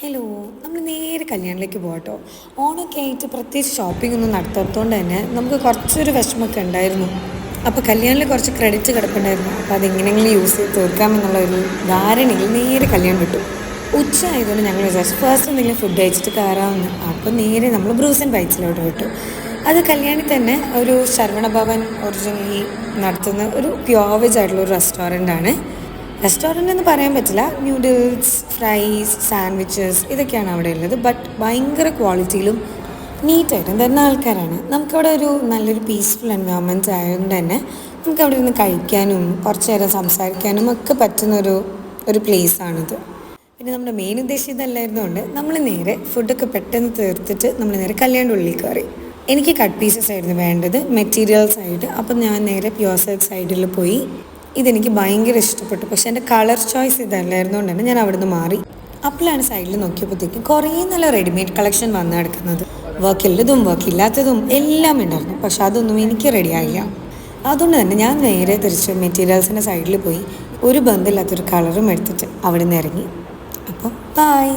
Hello നമ്മൾ നേരെ കല്യാണിലേക്ക് പോകട്ടോ ഓണമൊക്കെ ആയിട്ട് പ്രത്യേകിച്ച് ഷോപ്പിംഗ് ഒന്നും നടത്താത്തതുകൊണ്ട് തന്നെ നമുക്ക് കുറച്ചൊരു വിഷമമൊക്കെ ഉണ്ടായിരുന്നു. അപ്പോൾ കല്യാണിൽ കുറച്ച് ക്രെഡിറ്റ് കിടപ്പുണ്ടായിരുന്നു. അപ്പോൾ അതെങ്ങനെയെങ്കിലും യൂസ് ചെയ്ത് തീർക്കാമെന്നുള്ള ഒരു ധാരണയിൽ നേരെ കല്യാണം കിട്ടും ഉച്ച ആയതുകൊണ്ട് ഞങ്ങൾ വിചാരിച്ചു ഫസ്റ്റ് എന്തെങ്കിലും ഫുഡ് കഴിച്ചിട്ട് കയറാമെന്ന്. അപ്പോൾ നേരെ നമ്മൾ ബ്രൂസൻ ബൈച്ചിലോട്ട് വിട്ടു. അത് കല്യാണി തന്നെ ഒരു ശരവണ ഭവൻ ഒറിജിനലി നടത്തുന്ന ഒരു പ്യോവേജ് വെജ് ആയിട്ടുള്ള ഒരു റെസ്റ്റോറന്റ് ആണ്. റെസ്റ്റോറന്റ് എന്ന് പറയാൻ പറ്റില്ല. ന്യൂഡിൽസ് ഫ്രൈസ് സാൻഡ്വിച്ചസ് ഇതൊക്കെയാണ് അവിടെ ഉള്ളത്. ബട്ട് ഭയങ്കര ക്വാളിറ്റിയിലും നീറ്റായിട്ടും തരുന്ന ആൾക്കാരാണ്. നമുക്കവിടെ ഒരു നല്ലൊരു പീസ്ഫുൾ എൻവയോൺമെന്റ് ആയതുകൊണ്ട് തന്നെ നമുക്ക് അവിടെ ഇരുന്ന് കഴിക്കാനും കുറച്ച് നേരം സംസാരിക്കാനും ഒക്കെ പറ്റുന്നൊരു ഒരു പ്ലേസാണിത് പിന്നെ നമ്മുടെ മെയിൻ ഉദ്ദേശം ഇതല്ലായിരുന്നുകൊണ്ട് നമ്മൾ നേരെ ഫുഡൊക്കെ പെട്ടെന്ന് തീർത്തിട്ട് നമ്മൾ നേരെ കല്യാണ ഉള്ളിൽ കയറി. എനിക്ക് കട്ട് പീസസ് ആയിരുന്നു വേണ്ടത്. മെറ്റീരിയൽസ് ആയിട്ട്. അപ്പം ഞാൻ നേരെ സിൽക്ക് സൈഡിൽ പോയി. ഇതെനിക്ക് ഭയങ്കര ഇഷ്ടപ്പെട്ടു. പക്ഷേ എന്റെ കളർ ചോയ്സ് ഇതല്ലായിരുന്നു കൊണ്ട് തന്നെ ഞാൻ അവിടുന്ന് മാറി. അപ്പോഴാണ് സൈഡിൽ നോക്കിയപ്പോഴത്തേക്കും കുറേ നല്ല റെഡിമെയ്ഡ് കളക്ഷൻ വന്ന് കിടക്കുന്നത് വർക്ക് ഇല്ലാത്തതും എല്ലാം ഉണ്ടായിരുന്നു. പക്ഷെ അതൊന്നും എനിക്ക് റെഡി ആയില്ല. അതുകൊണ്ട് തന്നെ ഞാൻ നേരെ തിരിച്ച് മെറ്റീരിയൽസിന്റെ സൈഡിൽ പോയി ഒരു ബന്ധമില്ലാത്തൊരു കളറും എടുത്തിട്ട് അവിടെ നിന്ന് ഇറങ്ങി. അപ്പോൾ ബായ്